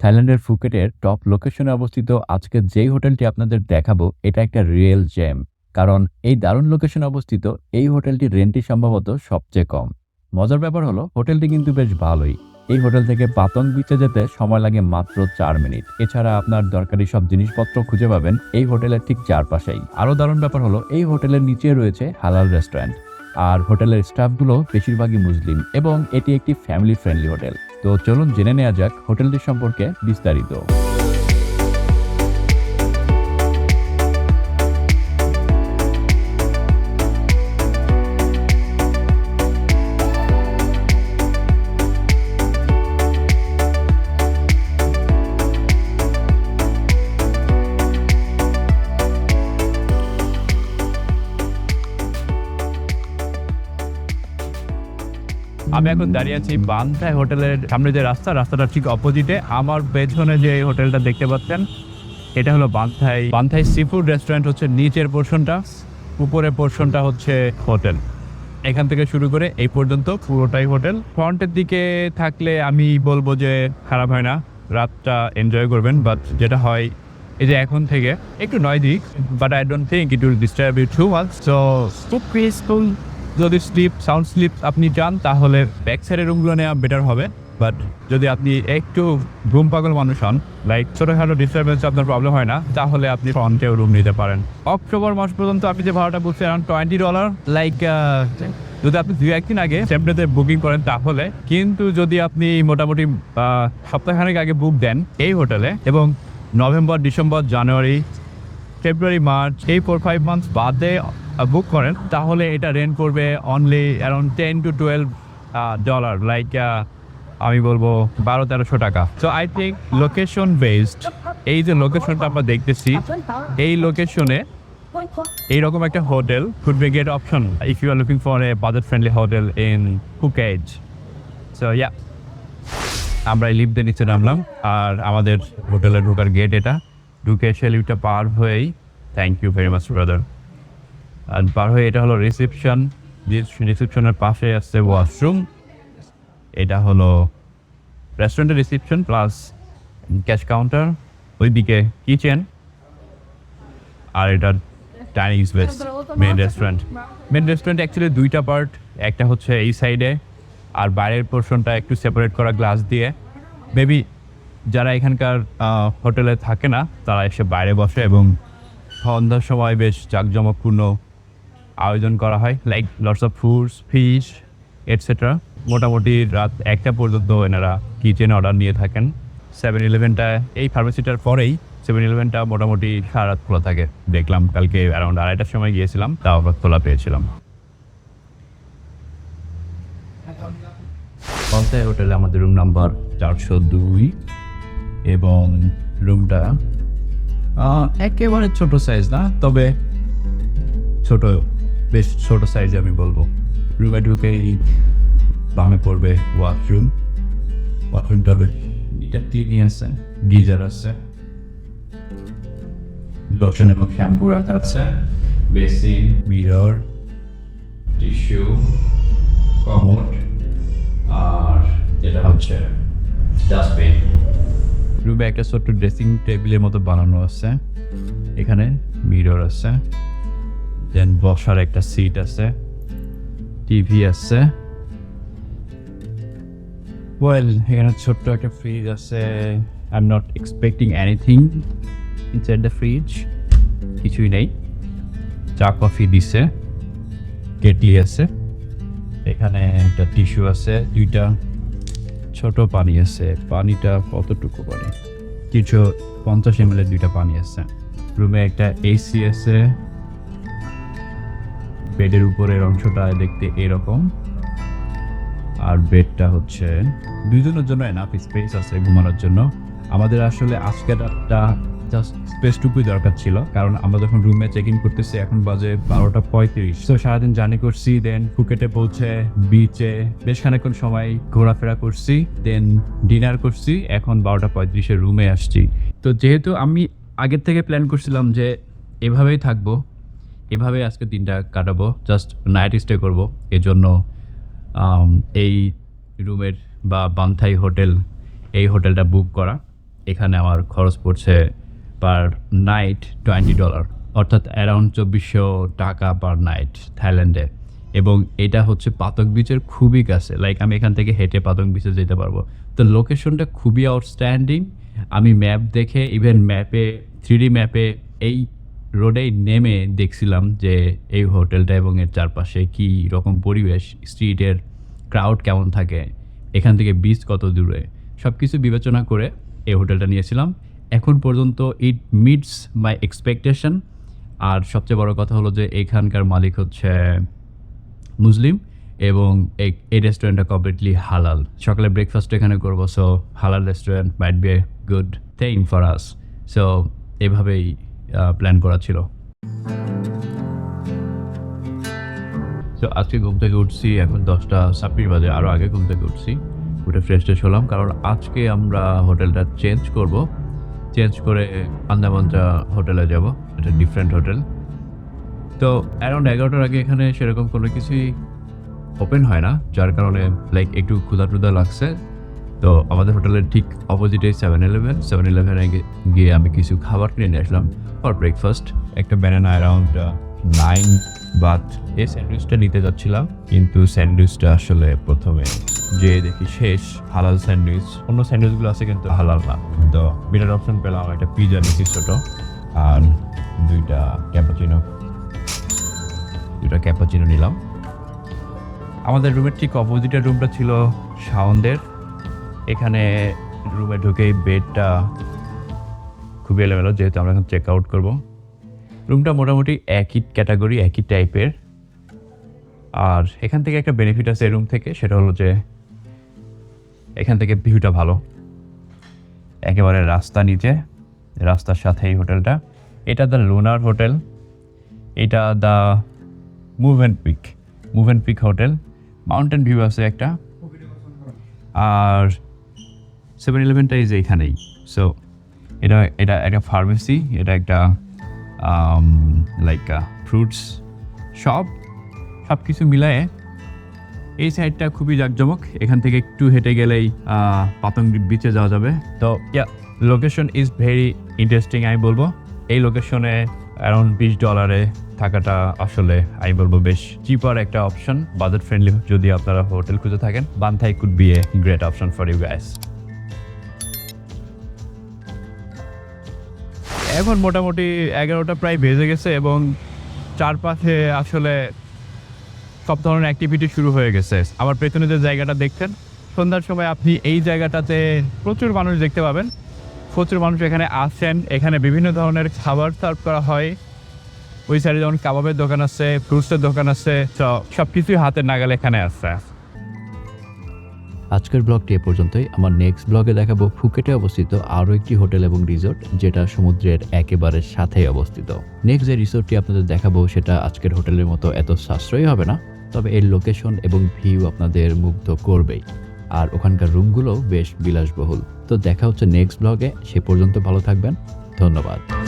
থাইল্যান্ডের ফুকেটের টপ লোকেশনে অবস্থিত আজকে যেই হোটেলটি আপনাদের দেখাবো, এটা একটা রিয়েল জেম কারণ এই দারুণ লোকেশনে অবস্থিত, এই হোটেলটির রেন্টই সম্ভবত সবচেয়ে কম। মজার ব্যাপার হলো, হোটেলটি কিন্তু বেশ ভালোই। এই হোটেল থেকে পাতং বিচে যেতে সময় লাগে মাত্র চার মিনিট। এছাড়া আপনার দরকারি সব জিনিসপত্র খুঁজে পাবেন এই হোটেলের ঠিক চারপাশেই। আরও দারুণ ব্যাপার হলো, এই হোটেলের নিচে রয়েছে হালাল রেস্টুরেন্ট। আর হোটেলের স্টাফগুলো বেশিরভাগই মুসলিম এবং এটি একটি ফ্যামিলি ফ্রেন্ডলি হোটেল। তো চলুন জেনে নেওয়া যাক হোটেলটি সম্পর্কে বিস্তারিত। আমি এখন দাঁড়িয়ে আছি বান্ধাই হোটেলের সামনে যে রাস্তা রাস্তাটা ঠিক অপোজিটে। আমার পেছনে যে হোটেলটা দেখতে পাচ্ছেন, এটা হলো Banthai Banthai sea food restaurant হচ্ছে নিচের পোর্শনটা উপরের পোর্শনটা হচ্ছে হোটেল। এখান থেকে শুরু করে এই পর্যন্ত পুরোটাই হোটেল। ফ্রন্টের দিকে থাকলে আমি বলব যে খারাপ হয় না, রাতটা এনজয় করবেন বাট যেটা হয়, এই যে এখন থেকে, একটু নয় দিক but I don't think it will disturb you too much so খুব পিসফুল যদি স্লিপ সাউন্ড স্লিপ আপনি চান, তাহলে ব্যাক সাইডের রুমগুলো নেওয়া বেটার হবে। বাট যদি আপনি একটু ঘুম পাগল মানুষ হন লাইক ছোটোখাটো ডিস্টারবেন্স আপনার প্রবলেম হয় না, তাহলে আপনি ফ্রন্টেও রুম নিতে পারেন। অক্টোবর মাস পর্যন্ত আপনি যে ভাড়াটা বলছেন অ্যারাউন্ড টোয়েন্টি ডলার লাইক যদি আপনি দু একদিন আগে সেপ্টেতে বুকিং করেন, তাহলে কিন্তু যদি আপনি মোটামুটি সপ্তাহখানেক আগে বুক দেন এই হোটেলে, এবং November, December, January, February, March, এই ফোর ফাইভ মান্থস বাদে বুক করেন, তাহলে এটা রেন্ট করবে only around ten to twelve dollar like আমি বলব বারো, তেরোশো টাকা। So I think location based এই যে লোকেশনটা আমরা দেখতেছি, এই লোকেশনে এইরকম একটা hotel food be get option if you are looking for a budget friendly hotel in হুকেজ so yeah আমরা এই লিফটে নিচে নামলাম, আর আমাদের হোটেলে ঢোকার গেট এটা। ঢুকে সে লিফটটা পার হয়েই thank you very much brother আর পার হয়ে এটা হলো রিসেপশন রিসেপশনের পাশে আসছে ওয়াশরুম এটা হলো রেস্টুরেন্টের রিসেপশন প্লাস ক্যাশ কাউন্টার ওইদিকে কিচেন আর এটা dining space main restaurant main restaurant actually দুইটা পার্ট একটা হচ্ছে এই সাইডে আর বাইরের পোর্শনটা একটু সেপারেট করা গ্লাস দিয়ে। মেবি যারা এখানকার হোটেলে থাকে না, তারা এসে বাইরে বসে এবং সন্ধ্যার সময় বেশ জাঁকজমকপূর্ণ আয়োজন করা হয় like lots of fruits fish etcetera মোটামুটি রাত একটা পর্যন্ত এনারা কিচেন অর্ডার নিয়ে থাকেন। সেভেন ইলেভেনটা এই ফার্মেসিটার পরেই সেভেন ইলেভেনটা মোটামুটি সারা রাত খোলা থাকে। দেখলাম কালকে অ্যারাউন্ড আড়াইটার সময় গিয়েছিলাম, তাও আবার খোলা পেয়েছিলাম। পঞ্চায়েত হোটেলে আমাদের রুম নাম্বার চারশো দুই এবং রুমটা একেবারে ছোট সাইজ না, তবে ছোট বেশ ছোট সাইজে আমি বলব। রুমে ঢুকেই বামে পড়বে ওয়াশরুম ওয়াশরুমটা বেশ এটা টিভি আছে, গিজার আছে। লোশন এবং শ্যাম্পু রাখা আছে বেসিন মিরর টিস্যু কমোড আর যেটা হচ্ছে ডাস্টবিন রুমে একটা ছোট্ট ড্রেসিং টেবিলের মতো বানানো আছে। এখানে মিরর আছে। দেন বসার একটা সিট আছে। টিভি আছে। ওয়েল এখানে ছোট্ট একটা ফ্রিজ আছে। I am not expecting anything inside the fridge কিছুই নেই। চা, কফি দিছে। কেটলি আছে। এখানে একটা টিস্যু আছে। দুইটা ছোট পানি আছে। পানিটা কতটুকু পানি? কিছু পঞ্চাশ এম এর দুইটা পানি আছে। রুমে একটা এসি আছে। বেডের উপরের অংশটা দেখতে এরকম। আর বেডটা হচ্ছে দুইজনের জন্য এনাফ স্পেস আছে ঘুমানোর জন্য। আমাদের আসলে আজকের রাতটা জাস্ট স্পেসটুকুই দরকার ছিল, কারণ আমরা যখন রুমে চেক ইন করতেছি, এখন বাজে বারোটা পঁয়ত্রিশ। তো সারাদিন জার্নি করছি দেন ফুকেটে পৌঁছে বিচে বেশ খানিক্ষণ সময় ঘোরাফেরা করছি দেন ডিনার করছি, এখন বারোটা পঁয়ত্রিশে রুমে আসছি। তো যেহেতু আমি আগের থেকে প্ল্যান করছিলাম যে এভাবেই থাকব এভাবে আজকে দিনটা কাটাবো জাস্ট নাইট স্টে করব। এজন্য আম, এই রুমের বা বান্থাই হোটেল এই হোটেলটা বুক করা। এখানে আমার খরচ পড়ছে পার নাইট টোয়েন্টি ডলার অর্থাৎ অ্যারাউন্ড চব্বিশশো টাকা পার নাইট থাইল্যান্ডে। এবং এটা হচ্ছে পাতক বিচের খুবই কাছে লাইক আমি এখান থেকে হেঁটে পাতক বিচে যেতে পারব। তো লোকেশনটা খুবই আউটস্ট্যান্ডিং আমি ম্যাপ দেখে ইভেন ম্যাপে থ্রি ম্যাপে এই রোডেই নেমে দেখছিলাম যে এই হোটেলটা এবং এর চারপাশে কী রকম পরিবেশ, স্ট্রিটের ক্রাউড কেমন থাকে, এখান থেকে বিচ কত দূরে সব কিছু বিবেচনা করে এই হোটেলটা নিয়েছিলাম। এখন পর্যন্ত ইট মিটস মাই এক্সপেকটেশন আর সবচেয়ে বড় কথা হলো যে এখানকার মালিক হচ্ছে মুসলিম এবং এই এই রেস্টুরেন্টটা কমপ্লিটলি হালাল। সকালে ব্রেকফাস্ট এখানে করব so halal restaurant might be a good thing for us so এভাবেই প্ল্যান করা ছিল। তো আজকে ঘুম থেকে উঠছি, এখন দশটা ছাব্বিশ বাজে আরও আগে ঘুম থেকে উঠছি। উঠে ফ্রেশ ট্রেশ হলাম, কারণ আজকে আমরা হোটেলটা চেঞ্জ করব। চেঞ্জ করে আন্দামানটা হোটেলে যাব এটা ডিফারেন্ট হোটেল। তো অ্যারাউন্ড এগারোটার আগে এখানে সেরকম কোনো কিছুই ওপেন হয় না, যার কারণে লাইক একটু ক্ষুধা টুদা লাগছে। তো আমাদের হোটেলের ঠিক অপোজিটে সেভেন ইলেভেন সেভেন ইলেভেনে গিয়ে আমি কিছু খাবার কিনে নিয়ে আসলাম ফর ব্রেকফাস্ট একটা ব্যানানা অ্যারাউন্ড নাইন বাট এই স্যান্ডউইচটা নিতে যাচ্ছিলাম, কিন্তু স্যান্ডউইচটা আসলে প্রথমে যে দেখি শেষ হালাল স্যান্ডউইচ। অন্য স্যান্ডউইচগুলো আছে কিন্তু হালাল না। তো বিরাট অপশন পেলাম, একটা পিজা নিচ্ছি ছোটো, আর দুইটা ক্যাপাচিনো দুইটা ক্যাপাচিনো নিলাম। আমাদের রুমের ঠিক অপোজিটের রুমটা ছিল সাউন্ডের এখানে রুমে ঢুকেই বেডটা খুবই এলোমেলো, যেহেতু আমরা এখন চেক আউট করব। রুমটা মোটামুটি একই ক্যাটাগরি একই টাইপের আর এখান থেকে একটা বেনিফিট আছে এই রুম থেকে, সেটা হলো যে এখান থেকে ভিউটা ভালো। একেবারে রাস্তা নিচে, রাস্তার সাথে এই হোটেলটা। এটা দ্য লোনার হোটেল এটা the move and pick move and pick hotel mountain view আছে একটা। আর সেভেন ইলেভেনটা ইজ এইখানেই। সো এটা এটা একটা ফার্মেসি এটা একটা লাইক ফ্রুটস শপ সব কিছু মিলায়ে এই সাইডটা খুবই জাঁকজমক। এখান থেকে একটু হেঁটে গেলেই পাতং বিচে যাওয়া যাবে। তো yeah location is very interesting আমি বলব। এই লোকেশনে অ্যারাউন্ড বিশ ডলারে থাকাটা আসলে, আমি বলব, বেশ চিপার একটা অপশন বাজেট ফ্রেন্ডলি যদি আপনারা হোটেল খুঁজে থাকেন, Banthai could be a great option for you guys এখন মোটামুটি এগারোটা প্রায় বেজে গেছে এবং চারপাশে আসলে সব ধরনের অ্যাক্টিভিটি শুরু হয়ে গেছে। আমার পেছনে যে জায়গাটা দেখছেন, সন্ধ্যার সময় আপনি এই জায়গাটাতে প্রচুর মানুষ দেখতে পাবেন। প্রচুর মানুষ এখানে আসেন এখানে বিভিন্ন ধরনের খাবার সার্ভ করা হয়। ওই সাইডে যেমন কাবাবের দোকান আছে ফ্রুটসের দোকান আছে সব কিছুই হাতের নাগালে এখানে আছে আজকের ব্লগটি এ পর্যন্তই। আমার নেক্সট ব্লগে দেখাবো ফুকেটে অবস্থিত আরও একটি হোটেল এবং রিসোর্ট যেটা সমুদ্রের একেবারে সাথেই অবস্থিত। নেক্সট যে রিসোর্টটি আপনাদের দেখাবো, সেটা আজকের হোটেলের মতো এত সাশ্রয়ী হবে না, তবে এর লোকেশন এবং ভিউ আপনাদের মুগ্ধ করবেই। আর ওখানকার রুমগুলো বেশ বিলাসবহুল। তো দেখা হচ্ছে নেক্সট ব্লগে, সে পর্যন্ত ভালো থাকবেন। ধন্যবাদ।